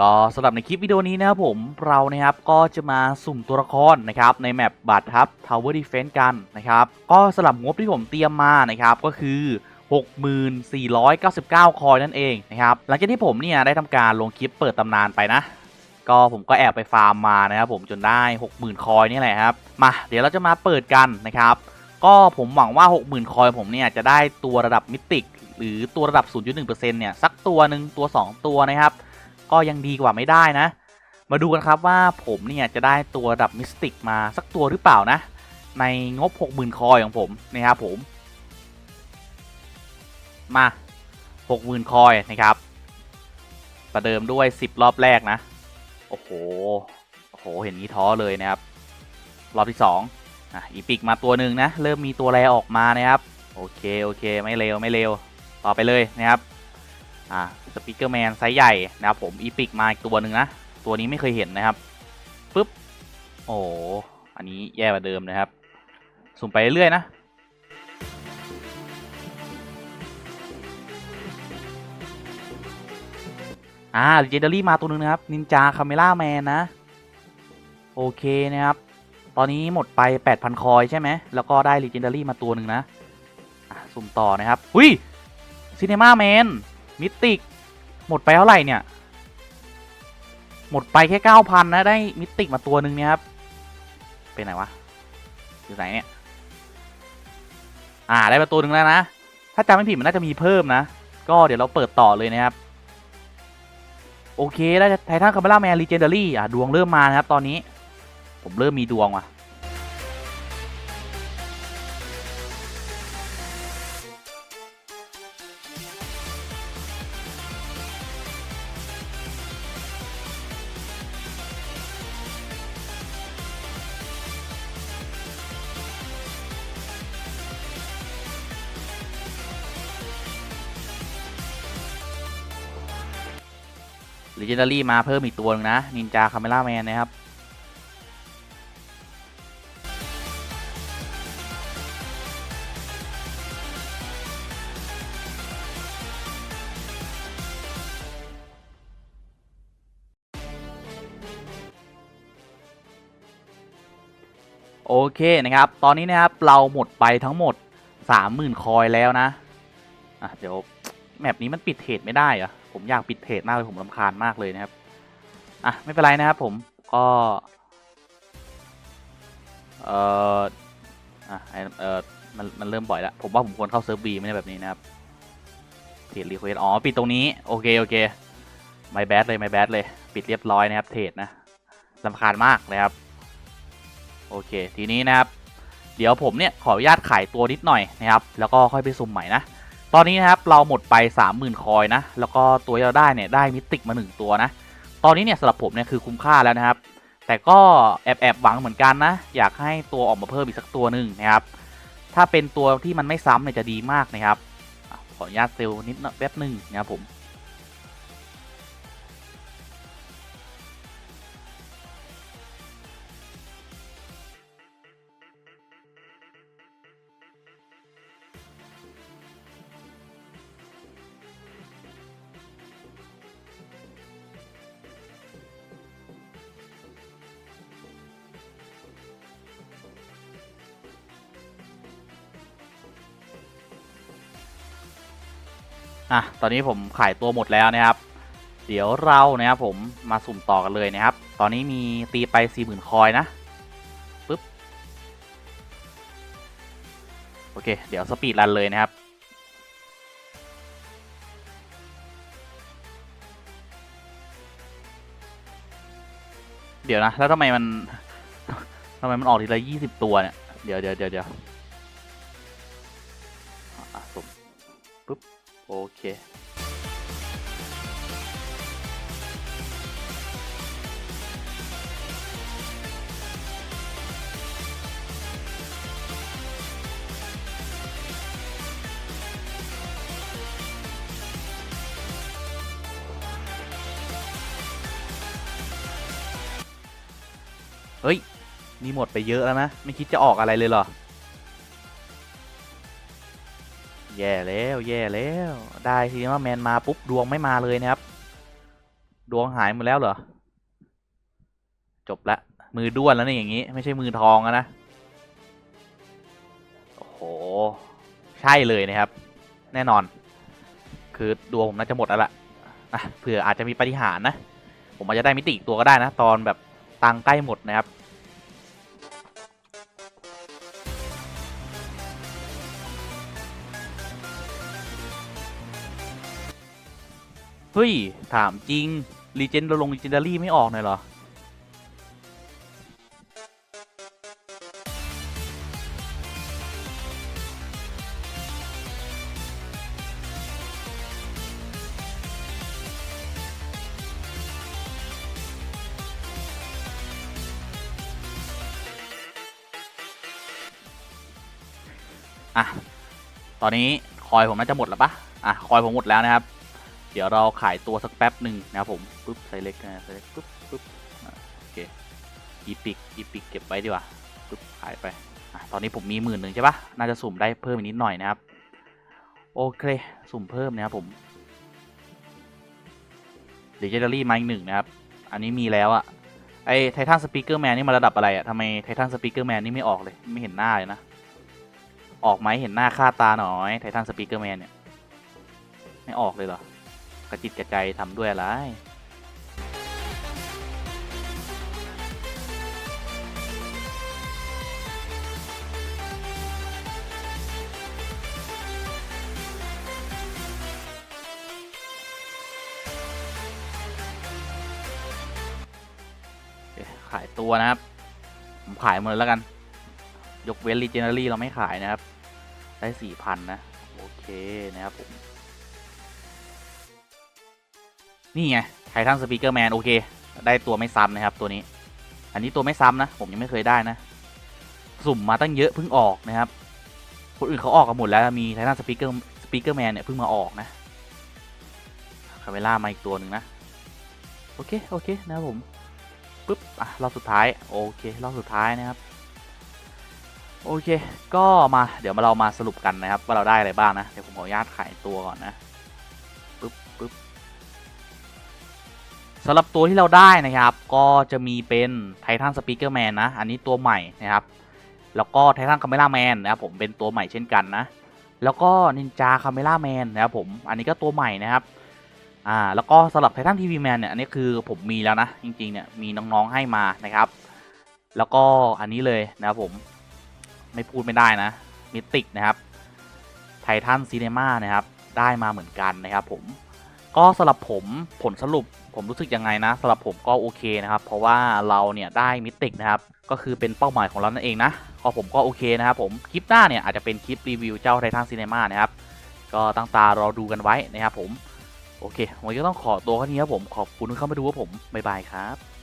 ก็สำหรับในคลิปวิดีโอนี้นะครับผมเรานะครับก็จะมาสุ่มตัวละครนะครับในแมปบัตรครับ Tower Defense กันนะครับก็สำหรับงบที่ผมเตรียมมานะครับก็คือ 6499 คอยนั่นเองนะครับหลังจากที่ผมเนี่ยได้ทำการลงคลิปเปิดตำนานไปนะ ก็ผมก็แอบไปฟาร์มมานะครับผมจนได้ 60,000 คอยนี่แหละครับมาเดี๋ยวเราจะมาเปิดกันนะครับก็ผมหวังว่า 60,000 คอยผมเนี่ยจะได้ตัวระดับมิติกหรือตัวระดับ 0.1%เนี่ยสักตัวหนึ่งตัว 2 ตัวนะครับ ก็ยังดีกว่าไม่ได้นะ มาดูกันครับว่าผมเนี่ยจะได้ตัวดับมิสติกมาสักตัวหรือเปล่านะ ในงบ 60,000 คอยของผมนะครับผม มา 60,000 คอยนะครับ ประเดิมด้วย 10 รอบแรกนะ โอ้โห โอ้โห เห็นนี้ท้อเลยนะครับ รอบที่ 2อะอีปิกมาตัวหนึ่งนะ เริ่มมีตัวแรออกมานะครับ โอเค โอเค ไม่เร็วไม่เร็ว ต่อไปเลยนะครับ อ่าสปีกเกอร์แมนไซส์ใหญ่นะครับผมอีปิกมาอีกตัวหนึ่งนะ ตัวนี้ไม่เคยเห็นนะครับปึ๊บ โอ้อันนี้แย่กว่าเดิมนะครับ สุ่มไปเรื่อยๆนะอ่า Legendary มาตัวหนึงนะครับ นินจาคาเมล่าแมนนะ โอเคนะครับ ตอนนี้หมดไป 8,000 คอยใช่ไหม แล้วก็ได้ Legendary มาตัวหนึ่งนะอะสุ่มต่อนะครับหุยซีเนมาแมน มิติก หมดไปเท่าไหร่เนี่ย หมดไปแค่9,000นนะได้มิติกมาตัวหนึ่งเนี่ยครับ เป็นไหนวะอยู่ไหนเนี่ย อ่าได้มาตัวหนึ่งแล้วนะ ถ้าจำไม่ผิดมันน่าจะมีเพิ่มนะ ก็เดี๋ยวเราเปิดต่อเลยนะครับ โอเคได้ไททันคาเมล่าแมนลีเจนเดารี่อะดวงเริ่มมานะครับตอนนี้ ผมเริ่มมีดวงว่ะ Legendary มาเพิ่มอีกตัวหนึงนะ นินจาคาเมล่าแมนนะครับโอเคนะครับ ตอนนี้นะครับเราหมดไปทั้งหมด 30,000 คอยแล้วนะ อะ เดี๋ยว แมปนี้มันปิดเทรดไม่ได้เหรอ ผมอยากปิดเทรดมากเลยผมรำคาญมากเลยนะครับ อะ ไม่เป็นไรนะครับผมก็เอ่ออะเอ่อมันมันเริ่มบ่อยแล้ว ผมว่าผมควรเข้าเซิร์ฟบีไม่ใช่แบบนี้นะครับเทรดรีเควสอ๋อ ปิดตรงนี้ โอเค โอเคไม่แบดเลยไม่แบดเลย ปิดเรียบร้อยนะครับ เทรดนะรำคาญมากนะครับ โอเค ทีนี้นะครับ เดี๋ยวผมเนี่ยขออนุญาตขายตัวนิดหน่อยนะครับ แล้วก็ค่อยไปซุ่มใหม่นะ ตอนนี้นะครับเราหมดไป 30,000 คอยนะ แล้วก็ตัวที่เราได้เนี่ยได้มิติกมา 1 ตัวนะ ตอนนี้เนี่ยสำหรับผมเนี่ยคือคุ้มค่าแล้วนะครับ แต่ก็แอบแอบหวังเหมือนกันนะ อยากให้ตัวออกมาเพิ่มอีกสักตัวหนึ่งนะครับ ถ้าเป็นตัวที่มันไม่ซ้ำเนี่ยจะดีมากนะครับ ขออนุญาตเซลล์นิดน่อยแป๊บหนึ่งนะครับผม อะตอนนี้ผมขายตัวหมดแล้วนะครับ เดี๋ยวเรานะครับผมมาสุ่มต่อกันเลยนะครับ ตอนนี้มีตีไป 40,000 คอยนะปึ๊บโอเค เดี๋ยวสปีดรันเลยนะครับเดี๋ยวนะ แล้วทำไมมันทำไมมันออกทีละยี่สิบตัวเนี่ย เดี๋ยวเดี๋ยวเดี๋ยวเดี๋ยวปึ๊บ โอเคเฮ้ย นี่หมดไปเยอะแล้วนะ ไม่คิดจะออกอะไรเลยเหรอ แย่แล้วแย่แล้ว ได้ทีว่าแมนมาปุ๊บดวงไม่มาเลยนะครับ ดวงหายหมดแล้วเหรอ จบละ มือด้วนแล้วเนี่ยอย่างนี้ ไม่ใช่มือทองนะ โอ้โห ใช่เลยนะครับ แน่นอน คือดวงผมน่าจะหมดแล้วล่ะนะเผื่ออาจจะมีปาฏิหารนะ ผมอาจจะได้มิติอีกตัวก็ได้นะ ตอนแบบตังใกล้หมดนะครับ เฮ้ย ถามจริงรีเจนเราลงรีเจนดารี่ไม่ออกหน่อยเหรอ อะ ตอนนี้คอยผมน่าจะหมดแล้วปะอะ คอยผมหมดแล้วนะครับ เดี๋ยวเราขายตัวสักแป๊บหนึ่งนะครับผมปุ๊บไซเล็กนะไซเล็กปุ๊บปุ๊บโอเคอีพิกอีพิกเก็บไว้ดีกว่าปุ๊บขายไปตอนนี้ผมมีหมื่นหนึ่งใช่ปะน่าจะสุ่มได้เพิ่มอีกนิดหน่อยนะครับ โอเค สุ่มเพิ่มนะครับผมเดจเดอรี่มาอีกหนึ่งนะครับ อันนี้มีแล้วอะไอไททันสปีกเกอร์แมนนี่มาระดับอะไรอะทำไมไททันสปีกเกอร์แมนนี่ไม่ออกเลย ไม่เห็นหน้าเลยนะ ออกไหมเห็นหน้าค่าตาหน่อยไททันสปีกเกอร์แมนเนี่ย ไม่ออกเลยเหรอ กระจิตกระใจทำด้วยอะไรขายตัวนะครับ ผมขายหมดแล้วกัน ยกเว้น Legendary เราไม่ขายนะครับ ได้สี่พันนะ โอเคนะครับผม นี่ไงไททันสปีกเกอร์แมนโอเค ได้ตัวไม่ซ้ำนะครับตัวนี้ อันนี้ตัวไม่ซ้ำนะ ผมยังไม่เคยได้นะ สุ่มมาตั้งเยอะเพิ่งออกนะครับ คนอื่นเขาออกกันหมดแล้วมีไททันสปีกเกอร์สปีกเกอร์แมนเนี่ยเพิ่งมาออกนะคาเมล่ามาอีกตัวหนึ่งนะ โอเคโอเคนะครับผมปุ๊บอะรอบสุดท้ายโอเครอบสุดท้ายนะครับโอเค ก็มาเดี๋ยวมาเรามาสรุปกันนะครับ ว่าเราได้อะไรบ้างนะ เดี๋ยวผมขออนุญาตขายตัวก่อนนะ สำหรับตัวที่เราได้นะครับ ก็จะมีเป็นไททันสปีกเกอร์แมนนะ อันนี้ตัวใหม่นะครับ แล้วก็ไททันคาเมล่าแมนนะครับผมเป็นตัวใหม่เช่นกันนะ แล้วก็นินจาคาเมล่าแมนนะครับผม อันนี้ก็ตัวใหม่นะครับ อ่า แล้วก็สำหรับไททันทีวีแมนเนี่ย อันนี้คือผมมีแล้วนะ จริงๆเนี่ย มีน้องๆให้มานะครับ แล้วก็อันนี้เลยนะครับผม ไม่พูดไม่ได้นะมิติกนะครับ ไททันซีเนมานะครับ ได้มาเหมือนกันนะครับผม ก็สำหรับผมผลสรุปผมรู้สึกยังไงนะสำหรับผมก็โอเคนะครับ เพราะว่าเราเนี่ยได้มิติกนะครับ ก็คือเป็นเป้าหมายของเรานั่นเองนะก็ผมก็โอเคนะครับผมคลิปหน้าเนี่ยอาจจะเป็นคลิปรีวิวเจ้าไททันซีเนมานะครับ ก็ตั้งตารอดูกันไว้นะครับผม โอเควันนี้ก็ต้องขอตัวแค่นี้ครับผมขอบคุณที่เข้ามาดูว่าผมบ๊ายบายครับ